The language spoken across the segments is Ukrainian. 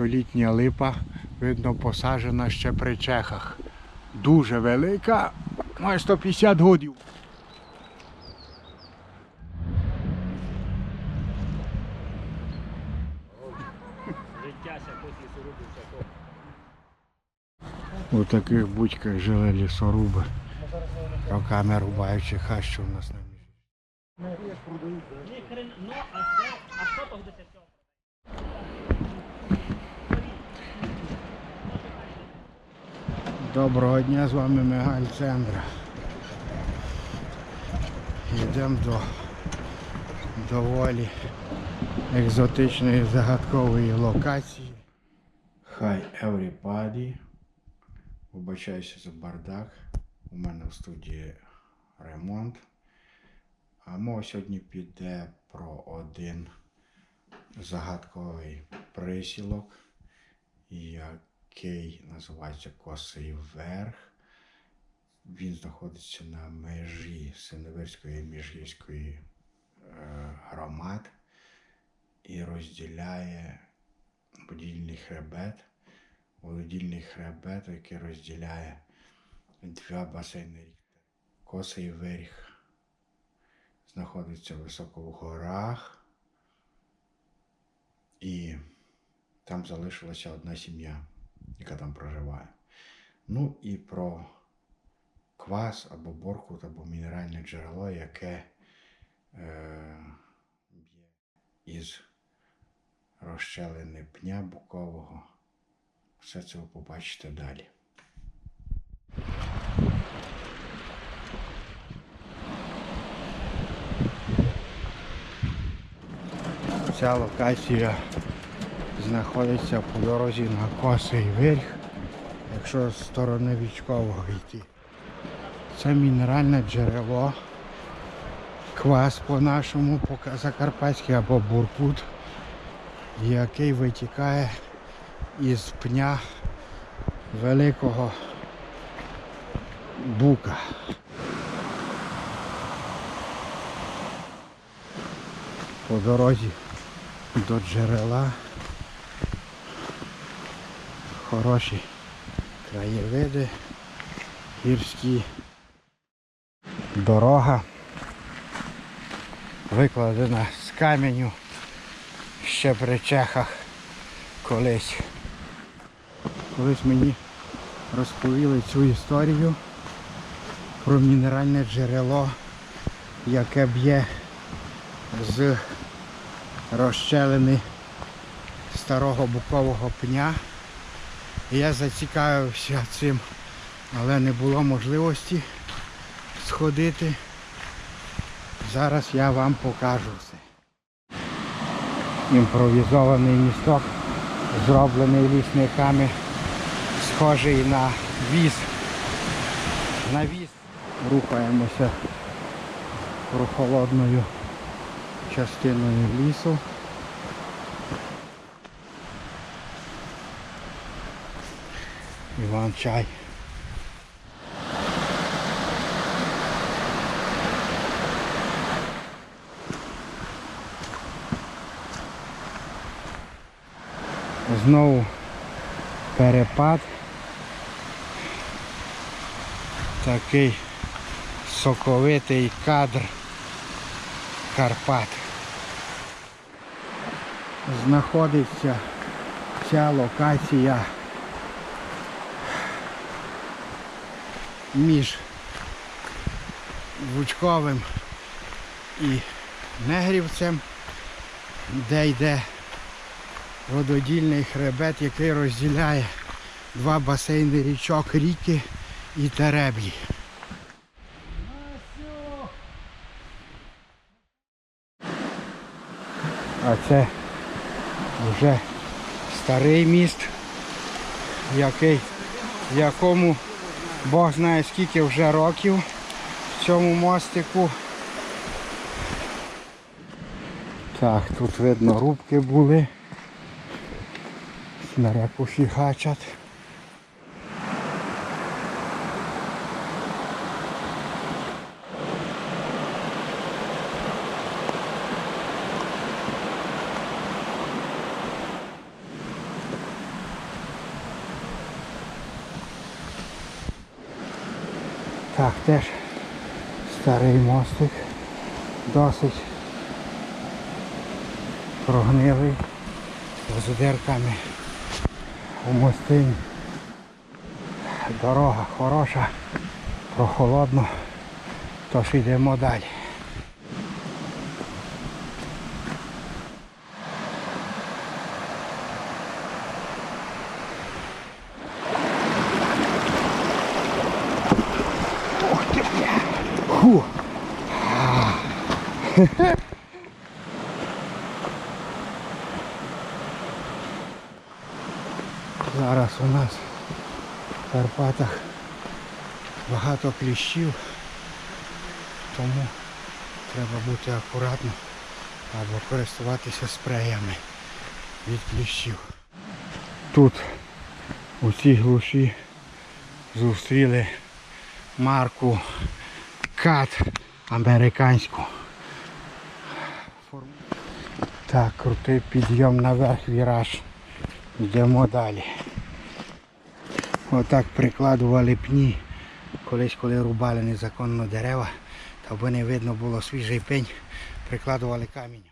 столітня липа, видно, посаджена ще при чехах. Дуже велика, має 150 годів. У таких будьках жили лісоруби, роками рубаючи хащу у нас на місці. Ні, хрен, ну, а це, а що того до цього? Доброго дня, з вами Мигаль Цендра. Йдемо до доволі екзотичної загадкової локації. Hi everybody. Вибачаюся за бардак. У мене в студії ремонт. А мова сьогодні піде про один загадковий присілок, який називається Косий Верх. Він знаходиться на межі Синеверської і Міжгірської е, громад і розділяє будільний хребет, володільний хребет, який розділяє два басейни. Косий Верх знаходиться високо в горах, і там залишилася одна сім'я, яка там проживає. Ну і про квас або боркут, або мінеральне джерело, яке е, б'є із розщелини пня букового. Все це ви побачите далі. Ця локація знаходиться по дорозі на Косий Верх, якщо з сторони військового йти. Це мінеральне джерело, квас по-нашому, по закарпатськи або буркут, який витікає із пня великого бука. По дорозі до джерела. Хороші краєвиди, гірські дорога викладена з каменю ще при чехах колись. Колись мені розповіли цю історію про мінеральне джерело, яке б'є з розщелини старого букового пня. Я зацікавився цим, але не було можливості сходити. Зараз я вам покажу все. Імпровізований місток, зроблений лісниками, схожий на віз. На віз рухаємося прохолодною частиною лісу. Іван чай. Знову перепад. Такий соковитий кадр Карпат. Знаходиться ця локація між Вучковим і Негрівцем, де йде вододільний хребет, який розділяє два басейни річок Ріки і Тереблі. А це вже старий міст, який, якому Бог знає скільки вже років в цьому мостику. Так, тут видно рубки були. Снаряку фігачать. Так, теж старий мостик, досить прогнилий, з дирками у мостині. Дорога хороша, прохолодно, тож йдемо далі. Фу. Зараз у нас в Карпатах багато кліщів, тому треба бути акуратним або користуватися спреями від кліщів. Тут у цій глуші зустріли марку кат американську. Так, крутий підйом наверх віраж. Йдемо далі. Отак прикладували пні. Колись, коли рубали незаконно дерева, та аби не видно було свіжий пень, прикладували камінь.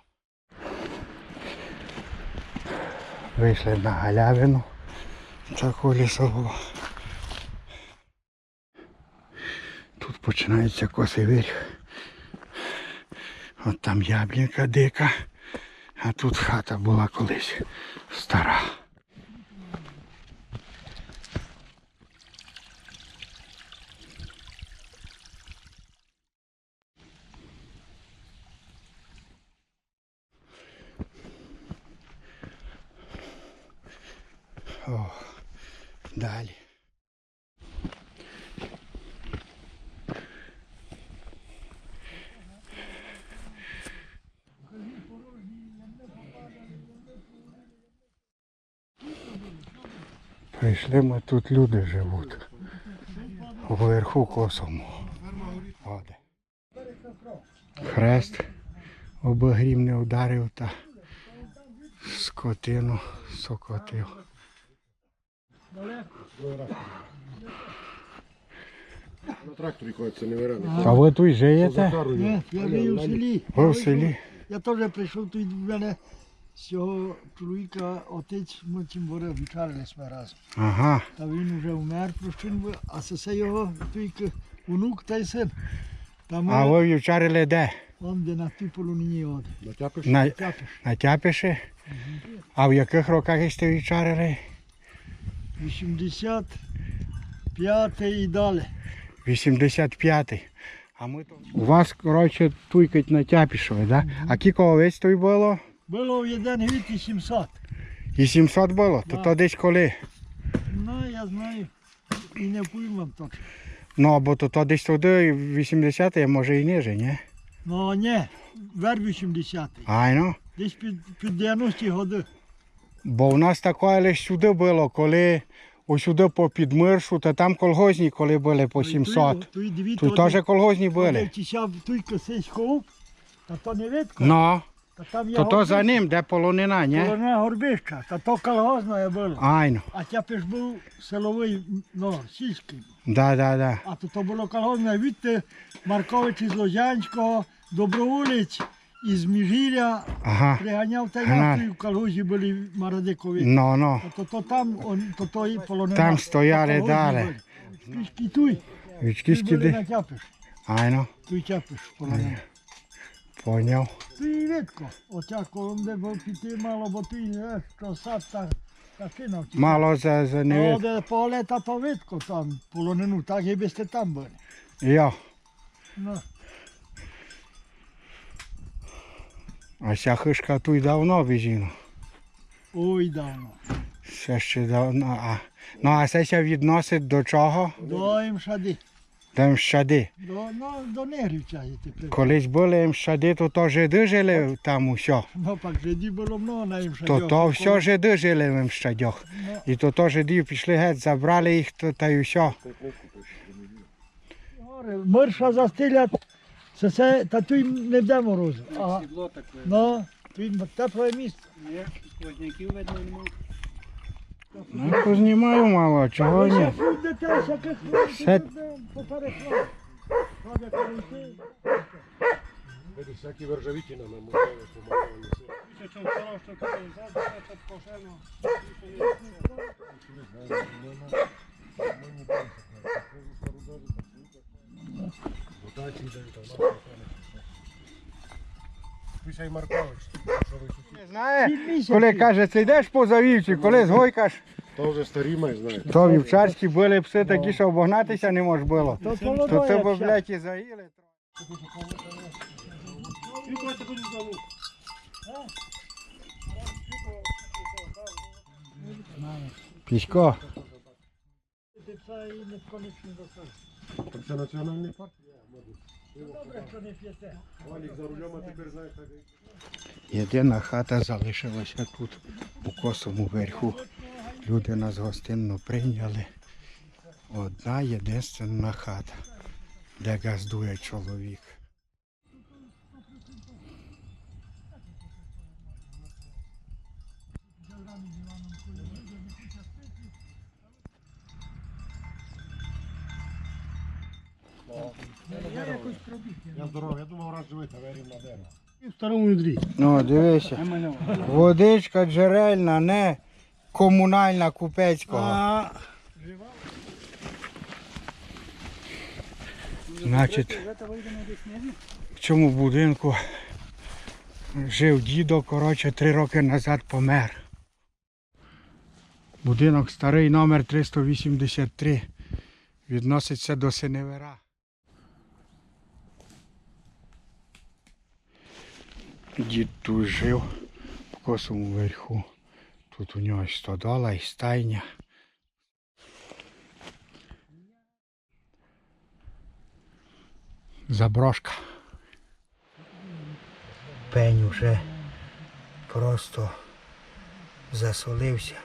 Вийшли на галявину таку лісову. Тут починається косий виріг. От там яблінка дика, а тут хата була колись стара. О, далі. Прийшли ми тут люди живуть. Вверху косому. Води. Хрест обогрім не вдарив та скотину сокотив. На тракторі ходиться, не вирано. А ви тут живете? Ні, я живу в селі. Ви в селі? Я теж прийшов тут в мене з цього чоловіка отець ми цим борив, вчарились ми разом. Ага. Та він вже вмер, прощен, а це все його тільки онук та й син. Та ми, А ви вівчарили де? он де на тій полонині от. На, Тяпиш. на Тяпіші? А в яких роках сте вівчарили? 85 і далі. 85-й. А ми тут... У вас, коротше, туйкать на Тяпішові, да? А кілько овець тут було? Було в один гвіт і 700. І 700 було? Да. то десь коли? Ну, я знаю. І не поймам точно. Ну, або то, то десь туди 80 а може і ниже, ні? Ну, ні, вер 80 Айно. Десь під, під 90 годи. Бо в нас таке лише сюди було, коли ось сюди по підмиршу, то там колгозні, коли були по 700. Тут, теж колгозні були. Тісяв той косись хоп, та то не видко. Ну, Та там є то то за горбище, ним, де полонина, ні? Полоне горбища, та то колгозне було. Айно. А тепер ж був силовий, ну, сільський. Да, да, да. А то, то було колгозне від Маркович із Лозянського, Доброволець із Міжіря Ага. приганяв та Гнали. і в колгозі були Марадикові. Ну, ну. А то, то там, он, то, то і полонина. Там стояли колгозні далі. були. Скільки туй, туй були на тяпиш. Айно. Туй тяпиш полонина. Поняв. Ти рідко. Оця колонде бо піти мало, бо ти сад та, та кинув. Мало за, за не де поле та то видко там полонину, так і би сте там були. Йо. Ну, А ця хишка тут давно біжіно. ой давно. Ще ще давно. А. Ну, а це ся відносить до чого? До імшади. До мщади. До, ну, до негрівця є тепер. Колись були мщади, то то жиди жили там усьо. Ну, пак жиді було много на імшаді. То то все жиди жили в мщадях. Ну, І то то жидів пішли геть, забрали їх то, та й усьо. горе, Мирша застилять, це, це, та тут не буде морозу. А, Сідло таке. ну, тут тепле місце. Є, сквозняків видно нема. Ну, познімаю мало, чого ні. Все-. Видиш, всякі вержавіки нам можливо помагали. Чим старав, що коли взяти, це пошено. Дотації дають, а нам Писай Маркович, що ви сусід. Знає, коли каже, це йдеш по завівці, коли згойкаш, То вже старі май знаєте. то вівчарські були пси такі, що обогнатися не може було. То То це б, блядь, і заїли. Пісько, це національний парк. Єдина хата залишилася тут, у косому верху. Люди нас гостинно прийняли. Одна єдинственна хата, де газдує чоловік. Я здоровий, я думав, раз живий, та вірив на дерево. В старому відрі. Ну, дивися. Водичка джерельна, не комунальна купецького. Значить, в цьому будинку жив дідо, коротше, три роки назад помер. Будинок старий номер 383 відноситься до Синевера. Дід тут жив в косому верху. Тут у нього і стодола, і стайня. Заброшка. Пень уже просто засолився.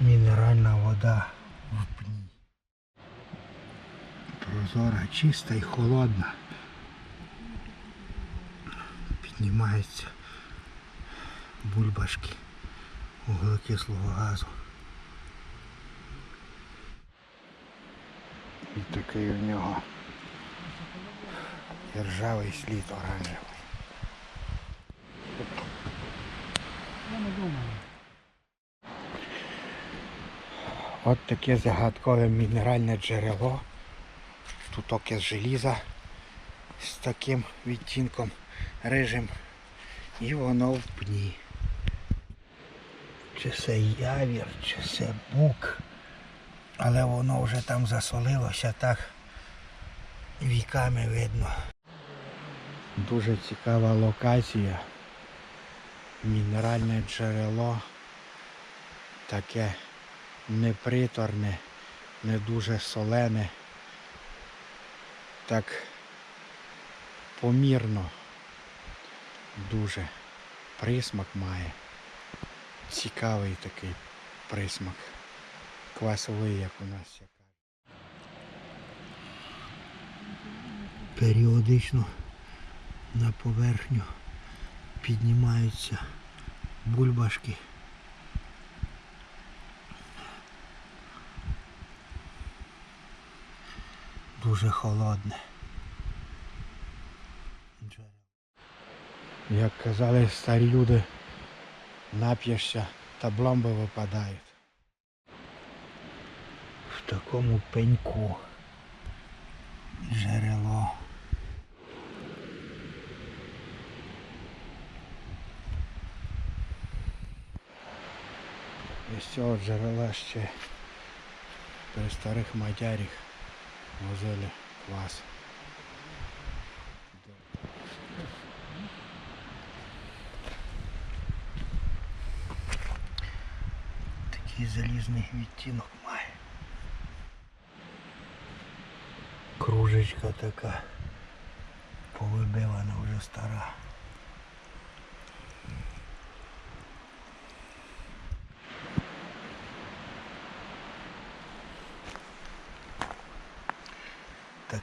Мінеральна вода в пні. Прозора, чиста і холодна. Піднімаються бульбашки вуглекислого газу. І такий у нього ржавий слід оранжевий. От таке загадкове мінеральне джерело. Тут окис желіза з таким відтінком рижим. І воно в пні. Чи це явір, чи це бук. Але воно вже там засолилося так віками видно. Дуже цікава локація. Мінеральне джерело. Таке неприторне, не дуже солене. Так помірно. Дуже присмак має. Цікавий такий присмак. Квасовий, як у нас. Періодично на поверхню піднімаються бульбашки. Дуже холодне. Як казали старі люди, нап'єшся та бломби випадають. В такому пеньку джерело. І з цього джерела ще при старих мадяріх возили квас. Такий залізний відтінок має. Кружечка така повибивана вже стара.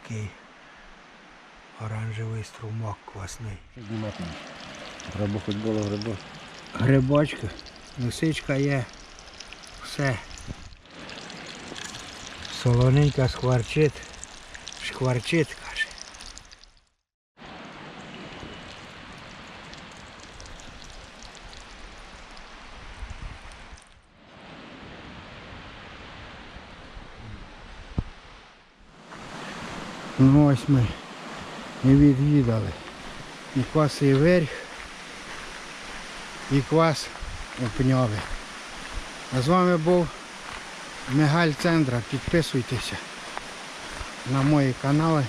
Такий оранжевий струмок. Знімати. Треба хоч було грибочка. Лисичка є. Все. Солоненька скварчить. Шкварчить, каже. Ну ось ми і відвідали. І квасий верх, і квас у. А з вами був Мигаль Центра. Підписуйтеся на мої канали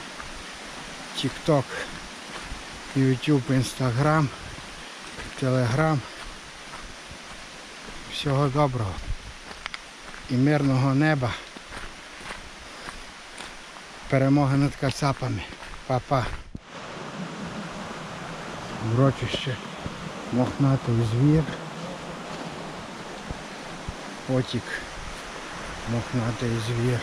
TikTok, YouTube, Instagram, Telegram. Всього доброго і мирного неба. Перемоги над кацапами. Па-па. Урочище. Мохнатий звір. Потік. Мохнатий звір.